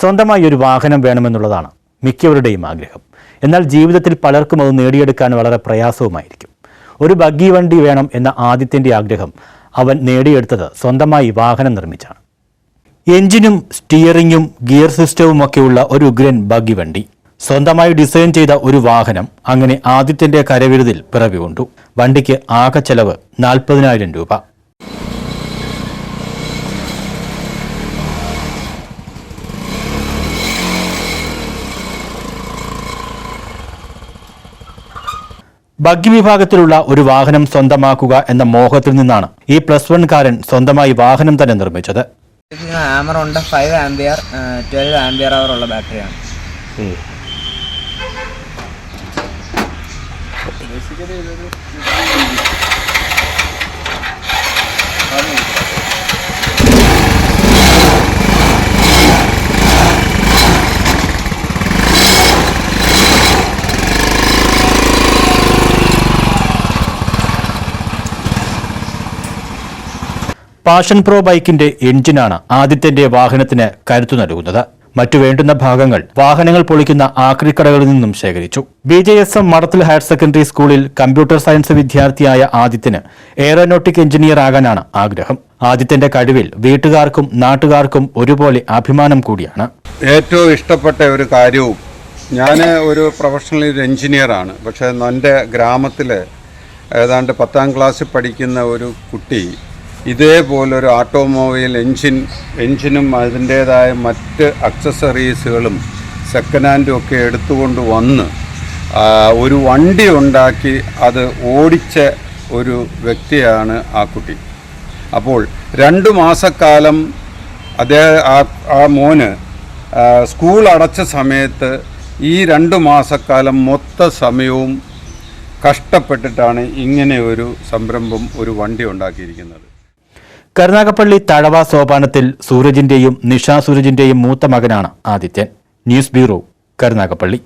സ്വന്തമായി ഒരു വാഹനം വേണമെന്നുള്ളതാണ് മിക്കവരുടെയും ആഗ്രഹം. എന്നാൽ ജീവിതത്തിൽ പലർക്കും അത് നേടിയെടുക്കാൻ വളരെ പ്രയാസവുമായിരിക്കും. ഒരു ബഗ്ഗി വണ്ടി വേണം എന്ന ആദ്യത്തിന്റെ ആഗ്രഹം അവൻ നേടിയെടുത്തത് സ്വന്തമായി വാഹനം നിർമ്മിച്ചാണ്. എഞ്ചിനും സ്റ്റിയറിങ്ങും ഗിയർ സിസ്റ്റവും ഒക്കെയുള്ള ഒരു ഉഗ്രൻ ബഗ്ഗി വണ്ടി. സ്വന്തമായി ഡിസൈൻ ചെയ്ത ഒരു വാഹനം അങ്ങനെ ആദ്യത്തിന്റെ കരവിരുതിൽ പിറവി കൊണ്ടു വണ്ടിക്ക് ആകെ ചെലവ് നാൽപ്പതിനായിരം രൂപ. ബഗ്ഗി വിഭാഗത്തിലുള്ള ഒരു വാഹനം സ്വന്തമാക്കുക എന്ന മോഹത്തിൽ നിന്നാണ് ഈ പ്ലസ് വൺ കാരൻ സ്വന്തമായി വാഹനം തന്നെ നിർമ്മിച്ചത്. ഹാമർ ഉണ്ട് five ampere twelve ampere hour ഉള്ള ബാറ്ററിയാണ് പാഷൻ പ്രോ ബൈക്കിന്റെ എഞ്ചിനാണ് ആദിത്യന്റെ വാഹനത്തിന് കരുത്തു നൽകുന്നത്. മറ്റു വേണ്ടുന്ന ഭാഗങ്ങൾ വാഹനങ്ങൾ പൊളിക്കുന്ന ആക്രിക്കടകളിൽ നിന്നും ശേഖരിച്ചു. B J S M Madathil higher secondary സ്കൂളിൽ കമ്പ്യൂട്ടർ സയൻസ് വിദ്യാർത്ഥിയായ ആദിത്യന് എയറോനോട്ടിക് എഞ്ചിനീയർ ആകാനാണ് ആഗ്രഹം. ആദിത്യന്റെ കഴിവിൽ വീട്ടുകാർക്കും നാട്ടുകാർക്കും ഒരുപോലെ അഭിമാനം കൂടിയാണ്. ഏറ്റവും ഇഷ്ടപ്പെട്ട ഒരു കാര്യവും ഞാൻ ഒരു പ്രൊഫഷണൽ ഒരു എഞ്ചിനീയറാണ് പക്ഷേ എന്റെ ഗ്രാമത്തിൽ ഏതാണ്ട് പത്താം ക്ലാസ്സിൽ പഠിക്കുന്ന ഒരു കുട്ടി ഇതേപോലൊരു ഓട്ടോമൊബൈൽ എഞ്ചിൻ എഞ്ചിനും അതിന്റേതായ മറ്റ് അക്സസറീസുകളും സെക്കൻഡ് ഹാൻഡും ഒക്കെ എടുത്തുകൊണ്ട് വന്ന് ഒരു വണ്ടി ഉണ്ടാക്കി അത് ഓടിച്ച ഒരു വ്യക്തിയാണ് ആ കുട്ടി. അപ്പോൾ രണ്ട് മാസക്കാലം അദ്ദേഹം ആ മോന് സ്കൂൾ അടച്ച സമയത്ത് ഈ രണ്ട് മാസക്കാലം മൊത്ത സമയവും കഷ്ടപ്പെട്ടിട്ടാണ് ഇങ്ങനെ ഒരു സംരംഭം ഒരു വണ്ടി ഉണ്ടാക്കിയിരിക്കുന്നത്. കരുനാഗപ്പള്ളി തഴവ സോപാനത്തിൽ സൂരജിന്റെയും നിഷ സൂരജിന്റെയും മൂത്ത മകനാണ് ആദിത്യൻ. News bureau Karunagappally.